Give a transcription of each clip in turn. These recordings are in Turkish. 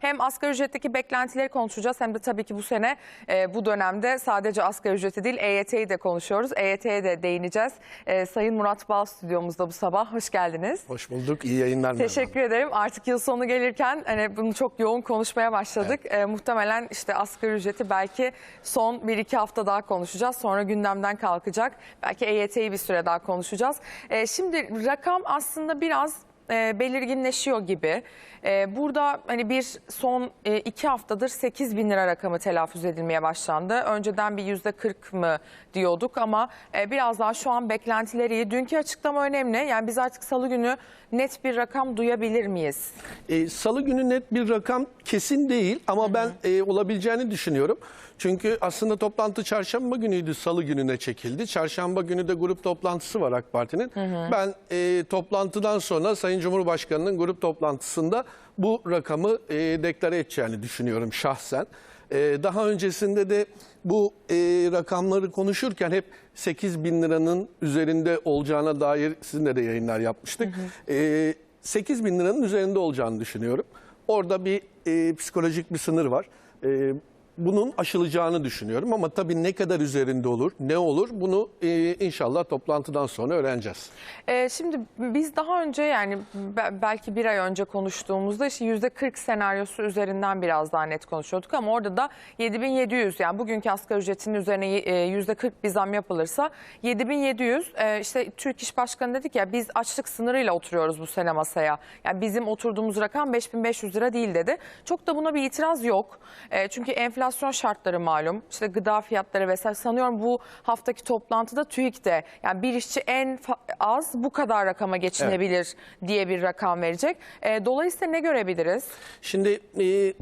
Hem asgari ücretteki beklentileri konuşacağız hem de tabii ki bu sene e, bu dönemde sadece asgari ücreti değil EYT'yi de konuşuyoruz. EYT'ye de değineceğiz. E, Sayın Murat Bal stüdyomuzda bu sabah. Hoş geldiniz. Hoş bulduk. İyi yayınlar. Teşekkür ederim. Artık yıl sonu gelirken hani bunu çok yoğun konuşmaya başladık. E, muhtemelen işte asgari ücreti belki son 1-2 hafta daha konuşacağız. Sonra gündemden kalkacak. Belki EYT'yi bir süre daha konuşacağız. E, şimdi rakam aslında biraz e, belirginleşiyor gibi. E, burada hani bir son e, iki haftadır 8 bin lira rakamı telaffuz edilmeye başlandı. Önceden bir yüzde 40 mı diyorduk ama e, biraz daha şu an beklentileri iyi. Dünkü açıklama önemli. Yani biz artık salı günü net bir rakam duyabilir miyiz? E, Salı günü net bir rakam kesin değil ama ben e, olabileceğini düşünüyorum. Çünkü aslında toplantı çarşamba günüydü, salı gününe çekildi. Çarşamba günü de grup toplantısı var AK Parti'nin. Ben e, toplantıdan sonra Sayın Cumhurbaşkanı'nın grup toplantısında bu rakamı e, deklare edeceğini düşünüyorum şahsen. E, daha öncesinde de bu e, rakamları konuşurken hep 8 bin liranın üzerinde olacağına dair sizinle de yayınlar yapmıştık. E, 8 bin liranın üzerinde olacağını düşünüyorum. Orada bir e, psikolojik bir sınır var. E, bunun aşılacağını düşünüyorum ama tabii ne kadar üzerinde olur, ne olur bunu e, inşallah toplantıdan sonra öğreneceğiz. Ee, şimdi biz daha önce yani be- belki bir ay önce konuştuğumuzda işte yüzde 40 senaryosu üzerinden biraz daha net konuşuyorduk ama orada da 7700 yani bugünkü asgari ücretinin üzerine e, yüzde 40 bir zam yapılırsa 7700 e, işte Türk İş Başkanı dedik ya biz açlık sınırıyla oturuyoruz bu sene masaya. Yani bizim oturduğumuz rakam 5500 lira değil dedi. Çok da buna bir itiraz yok. E, çünkü enflasyon şartları malum. İşte gıda fiyatları vesaire sanıyorum bu haftaki toplantıda TÜİK'te yani bir işçi en az bu kadar rakama geçinebilir diye bir rakam verecek. E, dolayısıyla ne görebiliriz? Şimdi e,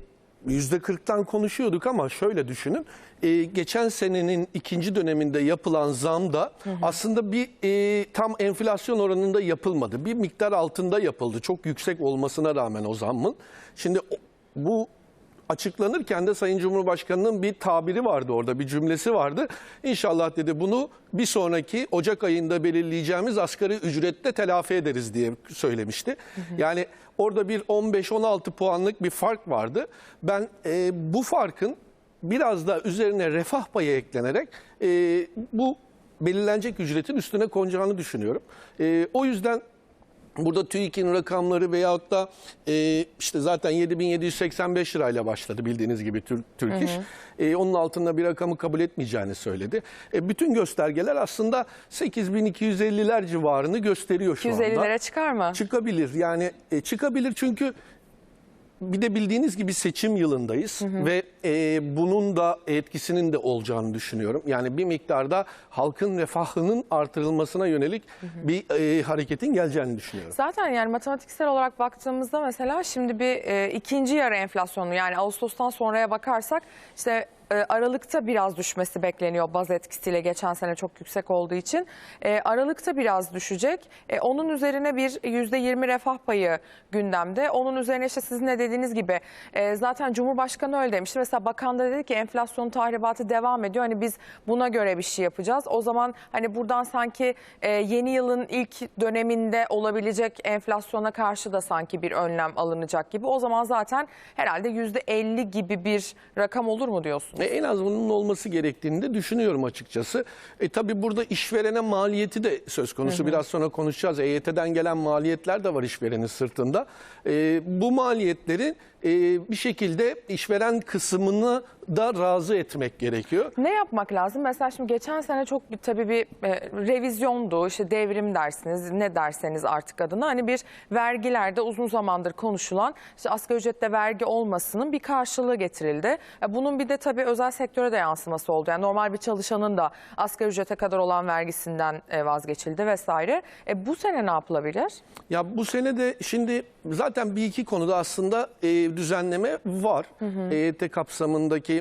yüzde 40'tan konuşuyorduk ama şöyle düşünün. E, geçen senenin ikinci döneminde yapılan zam da aslında bir e, tam enflasyon oranında yapılmadı. Bir miktar altında yapıldı. Çok yüksek olmasına rağmen o zammın. Şimdi bu açıklanırken de Sayın Cumhurbaşkanı'nın bir tabiri vardı orada, bir cümlesi vardı. İnşallah dedi bunu bir sonraki Ocak ayında belirleyeceğimiz asgari ücrette telafi ederiz diye söylemişti. Yani orada bir 15-16 puanlık bir fark vardı. Ben e, bu farkın biraz da üzerine refah payı eklenerek e, bu belirlenecek ücretin üstüne konacağını düşünüyorum. E, o yüzden Burada TÜİK'in rakamları veyahut da e, işte zaten 7785 lirayla başladı bildiğiniz gibi Türk, Türk İş. E, onun altında bir rakamı kabul etmeyeceğini söyledi. E, bütün göstergeler aslında 8250'ler civarını gösteriyor şu 250 anda. lira çıkar mı? Çıkabilir yani e, çıkabilir çünkü bir de bildiğiniz gibi seçim yılındayız ve e, bunun da etkisinin de olacağını düşünüyorum. Yani bir miktarda halkın refahının artırılmasına yönelik bir e, hareketin geleceğini düşünüyorum. Zaten yani matematiksel olarak baktığımızda mesela şimdi bir e, ikinci yarı enflasyonu yani Ağustos'tan sonraya bakarsak işte e, Aralık'ta biraz düşmesi bekleniyor baz etkisiyle geçen sene çok yüksek olduğu için. E, Aralık'ta biraz düşecek. E, onun üzerine bir %20 refah payı gündemde. Onun üzerine işte sizin de dediğiniz gibi e, zaten Cumhurbaşkanı öyle demişti. Mesela bakan da dedi ki enflasyon tahribatı devam ediyor. Hani biz buna göre bir şey yapacağız. O zaman hani buradan sanki e, yeni yılın ilk döneminde olabilecek enflasyona karşı da sanki bir önlem alınacak gibi. O zaman zaten herhalde %50 gibi bir rakam olur mu diyorsun? E, en az bunun olması gerektiğini de düşünüyorum açıkçası. E, tabii burada işverene maliyeti de söz konusu. Biraz sonra konuşacağız. EYT'den gelen maliyetler de var işverenin sırtında. E, bu maliyetleri e, bir şekilde işveren kısmını da razı etmek gerekiyor. Ne yapmak lazım? Mesela şimdi geçen sene çok bir, tabii bir e, revizyondu, işte devrim dersiniz, ne derseniz artık adına. Hani bir vergilerde uzun zamandır konuşulan işte asgari ücrette vergi olmasının bir karşılığı getirildi. E, bunun bir de tabii özel sektöre de yansıması oldu. Yani normal bir çalışanın da asgari ücrete kadar olan vergisinden e, vazgeçildi vesaire. E, bu sene ne yapılabilir? Ya bu sene de şimdi zaten bir iki konuda aslında e, düzenleme var. EYT kapsamındaki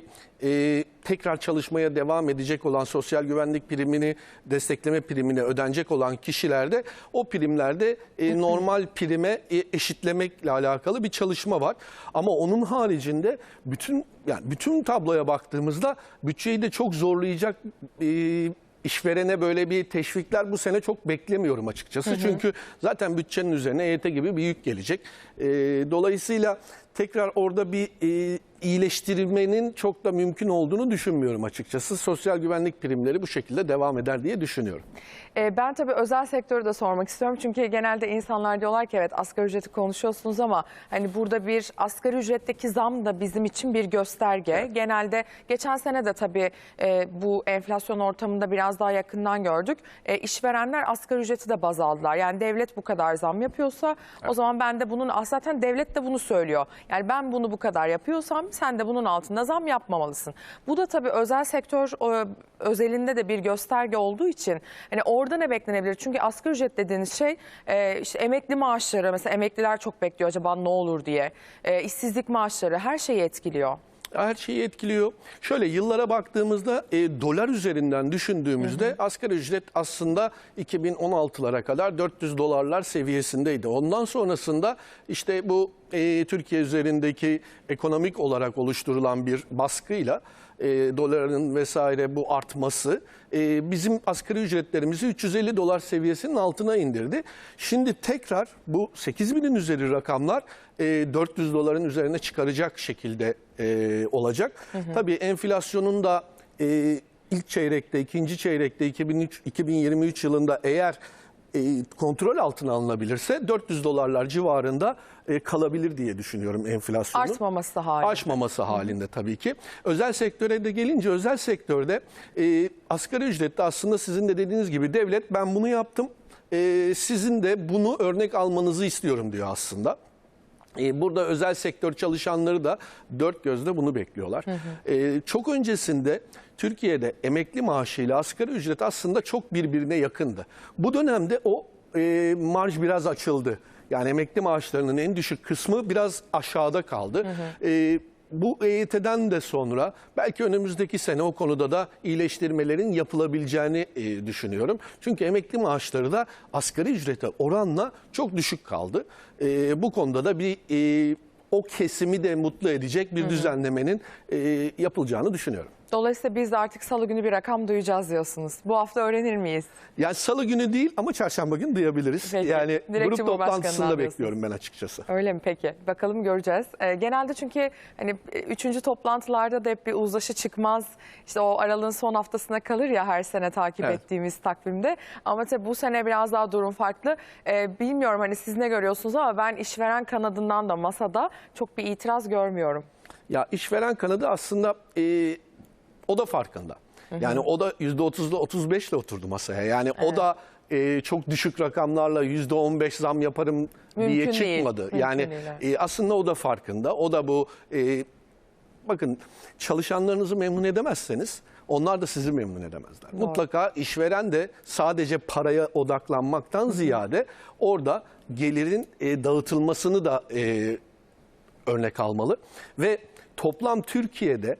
e, tekrar çalışmaya devam edecek olan sosyal güvenlik primini, destekleme primine ödenecek olan kişilerde o primlerde e, normal prime e, eşitlemekle alakalı bir çalışma var. Ama onun haricinde bütün yani bütün tabloya baktığımızda bütçeyi de çok zorlayacak e, işverene böyle bir teşvikler bu sene çok beklemiyorum açıkçası. Çünkü zaten bütçenin üzerine EYT gibi bir yük gelecek. Ee, dolayısıyla tekrar orada bir e, iyileştirmenin çok da mümkün olduğunu düşünmüyorum açıkçası. Sosyal güvenlik primleri bu şekilde devam eder diye düşünüyorum. Ee, Ben tabii özel sektörü de sormak istiyorum. Çünkü genelde insanlar diyorlar ki evet asgari ücreti konuşuyorsunuz ama hani burada bir asgari ücretteki zam da bizim için bir gösterge. Genelde geçen sene de tabii e, bu enflasyon ortamında biraz daha yakından gördük. E, işverenler asgari ücreti de baz aldılar. Yani devlet bu kadar zam yapıyorsa o zaman ben de bunun zaten devlet de bunu söylüyor. Yani ben bunu bu kadar yapıyorsam sen de bunun altında zam yapmamalısın. Bu da tabii özel sektör özelinde de bir gösterge olduğu için hani orada ne beklenebilir? Çünkü asgari ücret dediğiniz şey e, işte emekli maaşları mesela emekliler çok bekliyor acaba ne olur diye. E, işsizlik maaşları her şeyi etkiliyor. Her şeyi etkiliyor. Şöyle yıllara baktığımızda e, dolar üzerinden düşündüğümüzde asgari ücret aslında 2016'lara kadar 400 dolarlar seviyesindeydi. Ondan sonrasında işte bu e, Türkiye üzerindeki ekonomik olarak oluşturulan bir baskıyla e, doların vesaire bu artması e, bizim asgari ücretlerimizi 350 dolar seviyesinin altına indirdi. Şimdi tekrar bu 8 binin üzeri rakamlar e, 400 doların üzerine çıkaracak şekilde e, olacak. Tabii enflasyonun da e, ilk çeyrekte, ikinci çeyrekte 2003, 2023 yılında eğer e, kontrol altına alınabilirse 400 dolarlar civarında e, kalabilir diye düşünüyorum enflasyonun. Artmaması halinde. Aşmaması halinde tabii ki. Özel sektöre de gelince özel sektörde e, asgari ücrette aslında sizin de dediğiniz gibi devlet ben bunu yaptım. e, sizin de bunu örnek almanızı istiyorum diyor aslında. E, Burada özel sektör çalışanları da dört gözle bunu bekliyorlar. E, çok öncesinde Türkiye'de emekli maaşıyla asgari ücret aslında çok birbirine yakındı. Bu dönemde o e, marj biraz açıldı. Yani emekli maaşlarının en düşük kısmı biraz aşağıda kaldı. E, bu EYT'den de sonra belki önümüzdeki sene o konuda da iyileştirmelerin yapılabileceğini e, düşünüyorum. Çünkü emekli maaşları da asgari ücrete oranla çok düşük kaldı. E, bu konuda da bir e, o kesimi de mutlu edecek bir düzenlemenin e, yapılacağını düşünüyorum. Dolayısıyla biz de artık salı günü bir rakam duyacağız diyorsunuz. Bu hafta öğrenir miyiz? Yani salı günü değil ama çarşamba günü duyabiliriz. Peki. Yani Direkt grup toplantısında bekliyorum ben açıkçası. Öyle mi peki? Bakalım göreceğiz. Ee, genelde çünkü hani üçüncü toplantılarda da hep bir uzlaşı çıkmaz. İşte o aralığın son haftasına kalır ya her sene takip Evet. ettiğimiz takvimde. Ama tabii bu sene biraz daha durum farklı. Ee, bilmiyorum hani siz ne görüyorsunuz ama ben işveren kanadından da masada çok bir itiraz görmüyorum. Ya işveren kanadı aslında e, o da farkında. Yani o da %30'la 35'le oturdu masaya. Yani o da e, çok düşük rakamlarla %15 zam yaparım diye Mümkün değil. çıkmadı. Mümkün yani değil, e, aslında o da farkında. O da bu e, bakın çalışanlarınızı memnun edemezseniz onlar da sizi memnun edemezler. Mutlaka işveren de sadece paraya odaklanmaktan ziyade orada gelirin e, dağıtılmasını da e, örnek almalı ve toplam Türkiye'de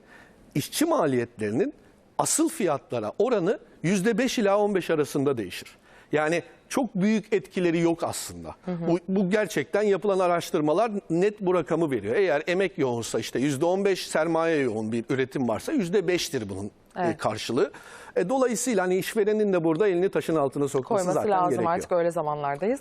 işçi maliyetlerinin asıl fiyatlara oranı %5 ila 15 arasında değişir. Yani çok büyük etkileri yok aslında. Bu, bu gerçekten yapılan araştırmalar net bu rakamı veriyor. Eğer emek yoğunsa işte %15 sermaye yoğun bir üretim varsa %5'tir bunun e, Evet. karşılığı. E, dolayısıyla hani işverenin de burada elini taşın altına sokması Koyması zaten lazım gerekiyor. artık öyle zamanlardayız.